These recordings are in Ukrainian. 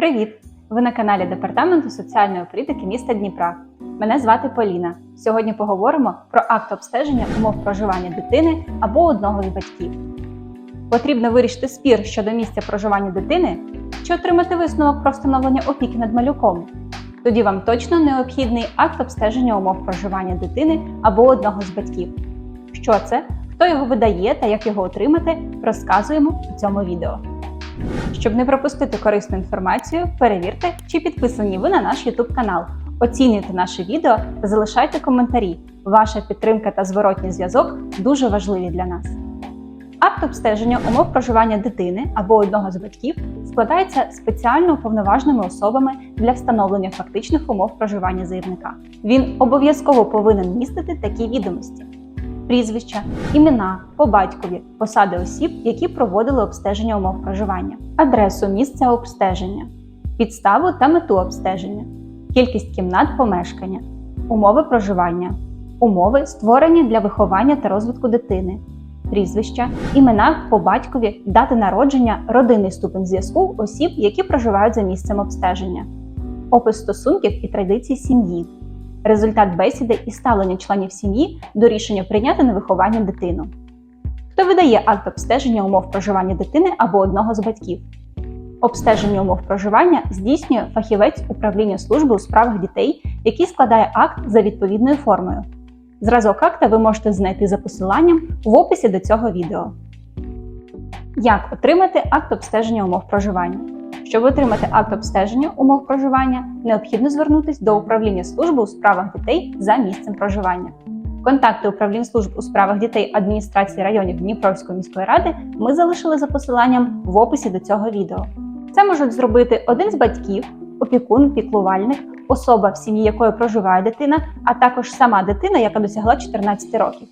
Привіт! Ви на каналі Департаменту соціальної політики міста Дніпра. Мене звати Поліна. Сьогодні поговоримо про акт обстеження умов проживання дитини або одного з батьків. Потрібно вирішити спір щодо місця проживання дитини чи отримати висновок про встановлення опіки над малюком. Тоді вам точно необхідний акт обстеження умов проживання дитини або одного з батьків. Що це, хто його видає та як його отримати, розказуємо у цьому відео. Щоб не пропустити корисну інформацію, перевірте, чи підписані ви на наш YouTube канал. Оцінюйте наше відео та залишайте коментарі. Ваша підтримка та зворотній зв'язок дуже важливі для нас. Акт обстеження умов проживання дитини або одного з батьків складається спеціально уповноваженими особами для встановлення фактичних умов проживання заявника. Він обов'язково повинен містити такі відомості: прізвища, імена, по батькові, посади осіб, які проводили обстеження умов проживання, адресу місця обстеження, підставу та мету обстеження, кількість кімнат помешкання, умови проживання, умови, створені для виховання та розвитку дитини, прізвища, імена по батькові, дати народження, родинний ступень зв'язку осіб, які проживають за місцем обстеження, опис стосунків і традицій сім'ї результат бесіди і ставлення членів сім'ї до рішення прийняти на виховання дитину. Хто видає акт обстеження умов проживання дитини або одного з батьків? Обстеження умов проживання здійснює фахівець управління служби у справах дітей, який складає акт за відповідною формою. Зразок акта ви можете знайти за посиланням в описі до цього відео. Як отримати акт обстеження умов проживання? Щоб отримати акт обстеження умов проживання, необхідно звернутися до управління служби у справах дітей за місцем проживання. Контакти управлінь служб у справах дітей адміністрації районів Дніпровської міської ради ми залишили за посиланням в описі до цього відео. Це можуть зробити один з батьків, опікун, піклувальник, особа, в сім'ї якої проживає дитина, а також сама дитина, яка досягла 14 років.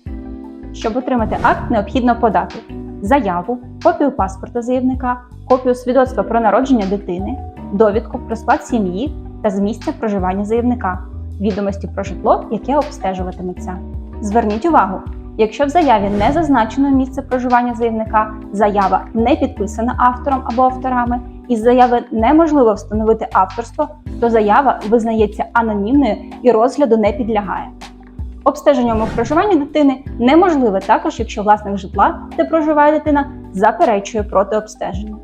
Щоб отримати акт, необхідно подати заяву, копію паспорта заявника, копію свідоцтва про народження дитини, довідку про склад сім'ї та з місця проживання заявника, відомості про житло, яке обстежуватиметься. Зверніть увагу, якщо в заяві не зазначено місце проживання заявника, заява не підписана автором або авторами, із заяви неможливо встановити авторство, то заява визнається анонімною і розгляду не підлягає. Обстеження умов проживання дитини неможливе також, якщо власник житла, де проживає дитина, заперечує проти обстеження.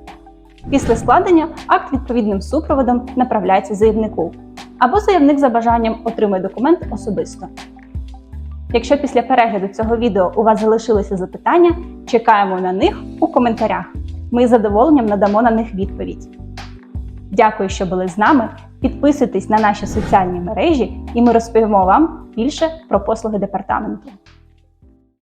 Після складення акт відповідним супроводом направляється заявнику, або заявник за бажанням отримує документ особисто. Якщо після перегляду цього відео у вас залишилися запитання, чекаємо на них у коментарях. Ми з задоволенням надамо на них відповідь. Дякую, що були з нами. Підписуйтесь на наші соціальні мережі, і ми розповімо вам більше про послуги департаменту.